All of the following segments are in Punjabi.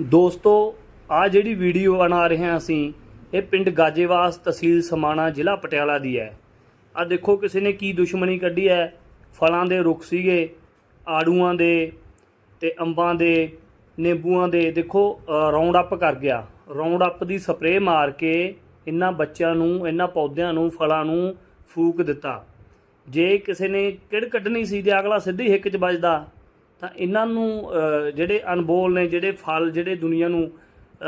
ਦੋਸਤੋ ਆ ਜਿਹੜੀ ਵੀਡੀਓ ਬਣਾ ਰਹੇ ਹਾਂ ਅਸੀਂ, ਇਹ ਪਿੰਡ ਗਾਜੇਵਾਸ ਤਹਿਸੀਲ ਸਮਾਣਾ ਜ਼ਿਲ੍ਹਾ ਪਟਿਆਲਾ ਦੀ ਹੈ। ਆ ਦੇਖੋ ਕਿਸੇ ਨੇ ਕੀ ਦੁਸ਼ਮਣੀ ਕੱਢੀ ਹੈ। ਫਲਾਂ ਦੇ ਰੁੱਖ ਸੀਗੇ, ਆੜੂਆਂ ਦੇ ਤੇ ਅੰਬਾਂ ਦੇ, ਨਿੰਬੂਆਂ ਦੇ। ਦੇਖੋ ਰਾਉਂਡ ਅਪ ਕਰ ਗਿਆ। ਰਾਉਂਡ ਅਪ ਦੀ ਸਪਰੇਅ ਮਾਰ ਕੇ ਇਹਨਾਂ ਬੱਚਿਆਂ ਨੂੰ, ਇਹਨਾਂ ਪੌਦਿਆਂ ਨੂੰ, ਫਲਾਂ ਨੂੰ ਫੂਕ ਦਿੱਤਾ। ਜੇ ਕਿਸੇ ਨੇ ਕਿੜ ਕੱਢਣੀ ਸੀ ਤੇ ਅਗਲਾ ਸਿੱਧੀ ਹਿੱਕ 'ਚ ਵੱਜਦਾ। ਤਾਂ ਇਹਨਾਂ ਨੂੰ ਜਿਹੜੇ ਅਨਬੋਲ ਨੇ, ਜਿਹੜੇ ਫਲ ਜਿਹੜੇ ਦੁਨੀਆ ਨੂੰ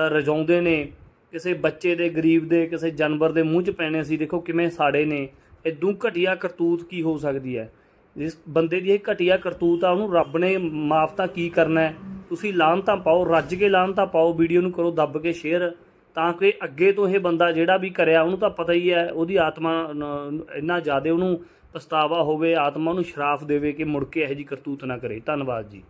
ਰਜਾਉਂਦੇ ਨੇ, ਕਿਸੇ ਬੱਚੇ ਦੇ, ਗਰੀਬ ਦੇ, ਕਿਸੇ ਜਾਨਵਰ ਦੇ ਮੂੰਹ 'ਚ ਪੈਣੇ ਸੀ ਦੇਖੋ ਕਿਵੇਂ ਸਾੜੇ ਨੇ। ਇਦੋਂ ਘਟੀਆ ਕਰਤੂਤ ਕੀ ਹੋ ਸਕਦੀ ਹੈ? ਜਿਸ ਬੰਦੇ ਦੀ ਇਹ ਘਟੀਆ ਕਰਤੂਤ ਆ, ਉਹਨੂੰ ਰੱਬ ਨੇ ਮਾਫ ਤਾਂ ਕੀ ਕਰਨਾ ਹੈ? ਤੁਸੀਂ ਲਾਹਨਤਾਂ ਪਾਓ, ਰੱਜ ਕੇ ਲਾਹਨਤਾਂ ਪਾਓ, ਵੀਡੀਓ ਨੂੰ ਕਰੋ, ਦੱਬ ਕੇ ਸ਼ੇਅਰ ਤਾਂ ਕਿ ਅੱਗੇ ਤੋਂ ਇਹ ਬੰਦਾ ਜਿਹੜਾ ਵੀ ਕਰਿਆ, ਉਹਨੂੰ ਤਾਂ ਪਤਾ ਹੀ ਹੈ, ਉਹਦੀ ਆਤਮਾ ਇੰਨਾ ਜ਼ਿਆਦਾ ਉਹਨੂੰ ਪਛਤਾਵਾ ਹੋਵੇ, ਆਤਮਾ ਨੂੰ ਸ਼ਰਾਫ ਦੇਵੇ ਕਿ ਮੁੜ ਕੇ ਇਹੋ ਜਿਹੀ ਕਰਤੂਤ ਨਾ ਕਰੇ। ਧੰਨਵਾਦ ਜੀ।